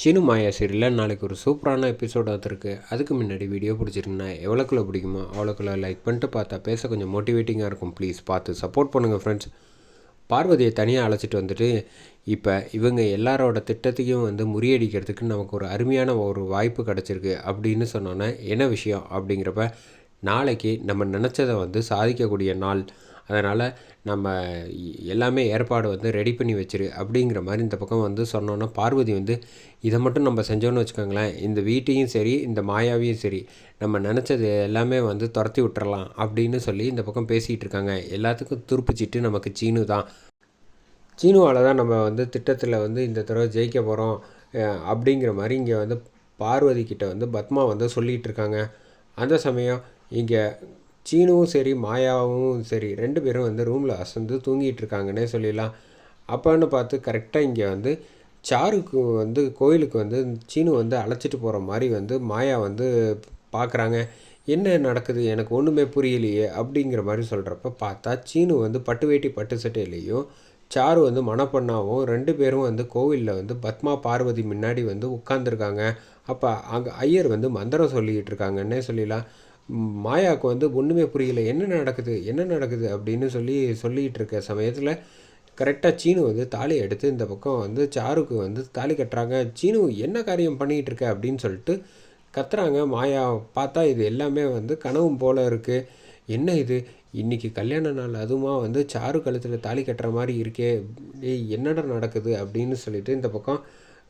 சீனு மாயா சீரியலில் நாளைக்கு ஒரு சூப்பரான எபிசோட் வந்துருக்கு அதுக்கு முன்னாடி வீடியோ பிடிச்சிருக்குன்னா எவ்வளோக்குள்ள பிடிக்குமோ அவ்வளோக்குள்ள லைக் பண்ணிட்டு பார்த்தா பேச கொஞ்சம் மோட்டிவேட்டிங்காக இருக்கும். ப்ளீஸ் பார்த்து சப்போர்ட் பண்ணுங்கள் ஃப்ரெண்ட்ஸ் பார்வதியை தனியாக அழைச்சிட்டு வந்துட்டு இப்போ இவங்க எல்லாரோட திட்டத்தையும் வந்து முறியடிக்கிறதுக்கு நமக்கு ஒரு அருமையான ஒரு வாய்ப்பு கிடச்சிருக்கு அப்படின்னு சொன்னோன்னே என்ன விஷயம்? அப்படிங்கிறப்ப நாளைக்கு நம்ம நினச்சதை வந்து சாதிக்கக்கூடிய நாள் அதனால் நம்ம எல்லாமே ஏற்பாடு வந்து ரெடி பண்ணி வச்சிரு அப்படிங்கிற மாதிரி இந்த பக்கம் வந்து சொன்னோன்னா பார்வதி வந்து இதை மட்டும் நம்ம செஞ்சோன்னு வச்சுக்கோங்களேன். இந்த வீட்டையும் சரி இந்த மாயாவையும் சரி நம்ம நினச்சது எல்லாமே வந்து துரத்தி விட்டுறலாம் அப்படின்னு சொல்லி இந்த பக்கம் பேசிகிட்டு இருக்காங்க. எல்லாத்துக்கும் துருப்பிச்சிட்டு நமக்கு சீனு தான். சீனுவால் தான் நம்ம வந்து திட்டத்தில் வந்து இந்த தடவை ஜெயிக்க போகிறோம் அப்படிங்கிற மாதிரி இங்கே வந்து பார்வதி கிட்ட வந்து பத்மா வந்து சொல்லிகிட்டு இருக்காங்க. அந்த சமயம் இங்கே சீனுவும் சரி மாயாவும் சரி ரெண்டு பேரும் வந்து ரூமில் அசந்து தூங்கிட்டு இருக்காங்கன்னே சொல்லிடலாம். அப்போன்னு பார்த்து கரெக்டாக இங்கே வந்து சாருக்கு வந்து கோயிலுக்கு வந்து சீனு வந்து அழைச்சிட்டு போகிற மாதிரி வந்து மாயா வந்து பார்க்குறாங்க என்ன நடக்குது? எனக்கு ஒன்றுமே புரியலையே அப்படிங்கிற மாதிரி சொல்கிறப்ப பார்த்தா சீனு வந்து பட்டு வேட்டி பட்டு சட்டையிலையும் சாரு வந்து மணப்பண்ணாவும் ரெண்டு பேரும் வந்து கோவிலில் வந்து பத்மா பார்வதி முன்னாடி வந்து உட்காந்துருக்காங்க அப்போ அங்கே ஐயர் வந்து மந்திரம் சொல்லிக்கிட்டு இருக்காங்கன்னே சொல்லிடலாம். மாயாவுக்கு வந்து ஒன்றுமே புரியல. என்ன நடக்குது? என்ன நடக்குது? அப்படின்னு சொல்லி சொல்லிகிட்டு இருக்க சமயத்தில் கரெக்டாக சீனு வந்து தாலி எடுத்து இந்த பக்கம் வந்து சாருக்கு வந்து தாலி கட்டுறாங்க. சீனு என்ன காரியம் பண்ணிகிட்டு இருக்க? அப்படின்னு சொல்லிட்டு கத்துறாங்க. மாயா பார்த்தா இது எல்லாமே வந்து கனவும் போல் இருக்குது என்ன இது? இன்றைக்கி கல்யாண நாள். அதுவுமா வந்து சாரு கழுத்தில் தாலி கட்டுற மாதிரி இருக்கே. ஏய் என்னடா நடக்குது? அப்படின்னு சொல்லிட்டு இந்த பக்கம்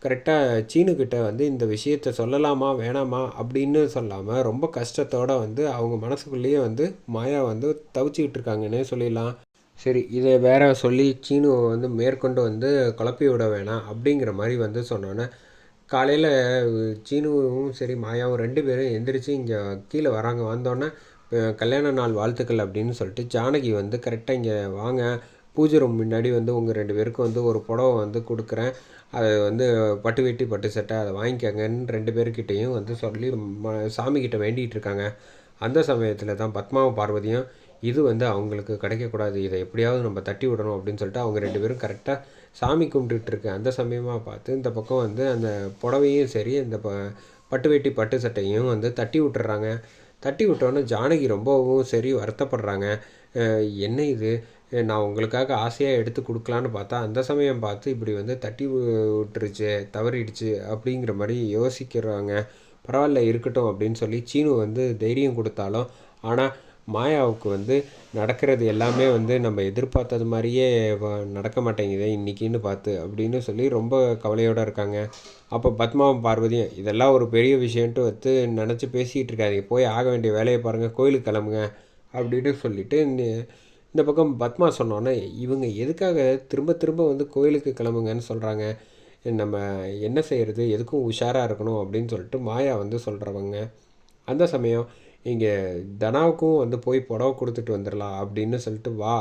கரெக்டாக சீனுக்கிட்ட வந்து இந்த விஷயத்த சொல்லலாமா வேணாமா அப்படின்னு சொல்லாமல் ரொம்ப கஷ்டத்தோடு வந்து அவங்க மனசுக்குள்ளேயே வந்து மாயா வந்து தவிச்சிக்கிட்டு இருக்காங்கன்னே சொல்லிடலாம். சரி இதை வேற சொல்லி சீனுவை வந்து மேற்கொண்டு வந்து குழப்பி விட வேணாம் அப்படிங்கிற மாதிரி வந்து சொன்னோன்னே காலையில் சீனுவும் சரி மாயாவும் ரெண்டு பேரும் எந்திரிச்சு இங்கே கீழே வராங்க. வந்தோடனே கல்யாண நாள் வாழ்த்துக்கள் அப்படின்னு சொல்லிட்டு ஜானகி வந்து கரெக்டாக இங்கே வாங்க பூஜை ரூம் முன்னாடி வந்து உங்கள் ரெண்டு பேருக்கும் வந்து ஒரு புடவை வந்து கொடுக்குறேன். அதை வந்து பட்டு வெட்டி பட்டு சட்டை அதை வாங்கிக்கங்கன்னு ரெண்டு பேர்கிட்டையும் வந்து சொல்லி ம சாமிக்கிட்ட வேண்டிகிட்டு இருக்காங்க. அந்த சமயத்தில் தான் பத்மாவும் பார்வதியும் இது வந்து அவங்களுக்கு கிடைக்கக்கூடாது இதை எப்படியாவது நம்ம தட்டி விடணும் அப்படின்னு சொல்லிட்டு அவங்க ரெண்டு பேரும் கரெக்டாக சாமி கும்பிட்டுட்ருக்கு அந்த சமயமாக பார்த்து இந்த பக்கம் வந்து அந்த புடவையும் சரி இந்த ப பட்டு வெட்டி பட்டு சட்டையும் வந்து தட்டி விட்டுறாங்க. தட்டி விட்டோன்னே ஜானகி ரொம்பவும் சரி வருத்தப்படுறாங்க. என்ன இது? நான் உங்களுக்காக ஆசையாக எடுத்து கொடுக்கலான்னு பார்த்தா அந்த சமயம் பார்த்து இப்படி வந்து தட்டி விட்டுருச்சு தவறிடுச்சு அப்படிங்கிற மாதிரி யோசிக்கிறாங்க. பரவாயில்ல இருக்கட்டும் அப்படின்னு சொல்லி சீனு வந்து தைரியம் கொடுத்தாலும் ஆனால் மாயாவுக்கு வந்து நடக்கிறது எல்லாமே வந்து நம்ம எதிர்பார்த்தது மாதிரியே நடக்க மாட்டேங்குது இன்றைக்கின்னு பார்த்து அப்படின்னு சொல்லி ரொம்ப கவலையோடு இருக்காங்க. அப்போ பத்மாவும் பார்வதியும் இதெல்லாம் ஒரு பெரிய விஷயன்ட்டு வந்து நினச்சி பேசிகிட்டு இருக்காதிங்க. போய் ஆக வேண்டிய வேலையை பாருங்கள் கோயிலுக்கு கிளம்புங்க அப்படின்னு சொல்லிவிட்டு இந்த பக்கம் பத்மா சொன்னோன்னே இவங்க எதுக்காக திரும்ப திரும்ப வந்து கோயிலுக்கு கிளம்புங்கன்னு சொல்கிறாங்க நம்ம என்ன செய்கிறது எதுக்கும் உஷாராக இருக்கணும் அப்படின்னு சொல்லிட்டு மாயா வந்து சொல்கிறவங்க அந்த சமயம் இங்கே தனாவுக்கும் வந்து போய் புடவை கொடுத்துட்டு வந்துடலாம் அப்படின்னு சொல்லிட்டு வா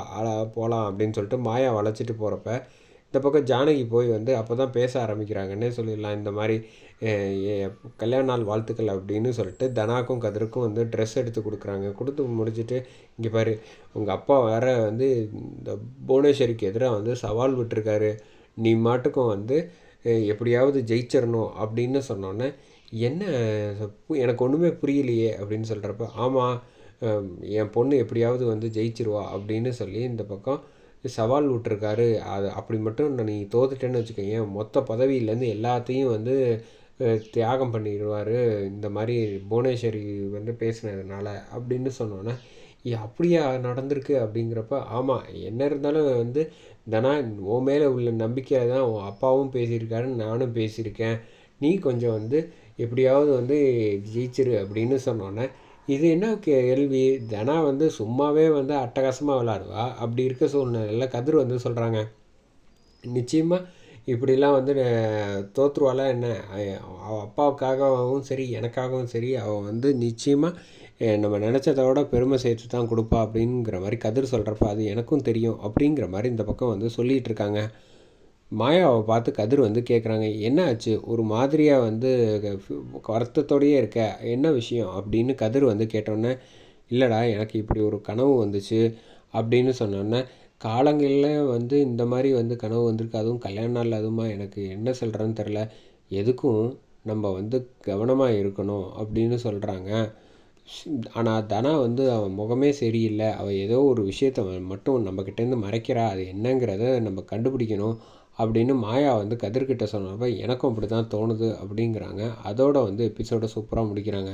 போகலாம் அப்படின்னு சொல்லிட்டு மாயா வளைச்சிட்டு போகிறப்ப இந்த பக்கம் ஜானகி போய் வந்து அப்போ தான் பேச ஆரம்பிக்கிறாங்கன்னே சொல்லிடலாம். இந்த மாதிரி கல்யாண நாள் வாழ்த்துக்கள் அப்படின்னு சொல்லிட்டு தனாக்கும் கதிருக்கும் வந்து ட்ரெஸ் எடுத்து கொடுக்குறாங்க. கொடுத்து முடிச்சுட்டு இங்கே பாரு உங்கள் அப்பா வேற வந்து இந்த புவனேஸ்வரிக்கு எதிராக வந்து சவால் விட்டுருக்காரு. நீ மாட்டுக்கும் வந்து எப்படியாவது ஜெயிச்சிடணும் அப்படின்னு சொன்னோன்னே என்ன எனக்கு ஒன்றுமே புரியலையே அப்படின்னு சொல்கிறப்ப ஆமாம் என் பொண்ணு எப்படியாவது வந்து ஜெயிச்சிருவா அப்படின்னு சொல்லி இந்த பக்கம் சவால் விட்டுருக்காரு. அது அப்படி மட்டும் நீ தோத்துட்டேன்னு வச்சுக்கோங்க மொத்த பதவியிலேருந்து எல்லாத்தையும் வந்து தியாகம் பண்ணிடுவார். இந்த மாதிரி புவனேஸ்வரி வந்து பேசினதுனால அப்படின்னு சொன்னோன்னே அப்படியா நடந்திருக்கு? அப்படிங்கிறப்ப ஆமாம் என்ன இருந்தாலும் வந்து தனா உன் மேலே உள்ள நம்பிக்கையில் தான் உன் அப்பாவும் பேசியிருக்காரு நானும் பேசியிருக்கேன். நீ கொஞ்சம் வந்து எப்படியாவது வந்து ஜெயிச்சிரு அப்படின்னு சொன்னோன்னே இது என்ன கேள்வி தனா வந்து சும்மாவே வந்து அட்டகாசமாக விளாடுவா. அப்படி இருக்க சூழ்நிலையில் கதிர் வந்து சொல்கிறாங்க நிச்சயமாக இப்படிலாம் வந்து தோற்றுருவாளா என்ன? அவள் அப்பாவுக்காகவும் சரி எனக்காகவும் சரி அவள் வந்து நிச்சயமாக நம்ம நினச்சதோட பெருமை சேர்த்து தான் கொடுப்பா அப்படிங்கிற மாதிரி கதிர் சொல்கிறப்ப அது எனக்கும் தெரியும் அப்படிங்கிற மாதிரி இந்த பக்கம் வந்து சொல்லிகிட்டு இருக்காங்க. மாயாவை பார்த்து கதிர் வந்து கேட்குறாங்க என்ன ஆச்சு ஒரு மாதிரியாக வந்து வருத்தத்தோடையே இருக்க? என்ன விஷயம்? அப்படின்னு கதிர் வந்து கேட்டோன்னே இல்லைடா எனக்கு இப்படி ஒரு கனவு வந்துச்சு அப்படின்னு சொன்னோன்னே காலங்களில் வந்து இந்த மாதிரி வந்து கனவு வந்திருக்கு. அதுவும் கல்யாண நாள் அதுவுமா? எனக்கு என்ன சொல்கிறேன்னு தெரில எதுக்கும் நம்ம வந்து கவனமாக இருக்கணும் அப்படின்னு சொல்கிறாங்க ஆனால் தனா வந்து அவன் முகமே சரியில்லை. அவள் ஏதோ ஒரு விஷயத்த மட்டும் நம்மக்கிட்டேருந்து மறைக்கிறா. அது என்னங்கிறத நம்ம கண்டுபிடிக்கணும். அப்படின்னு மாயா வந்து கதிர்கிட்ட சொன்னப்ப எனக்கும் அப்படி தான் தோணுது அப்படிங்கிறாங்க. அதோட வந்து எபிசோடை சூப்பராக முடிக்கிறாங்க.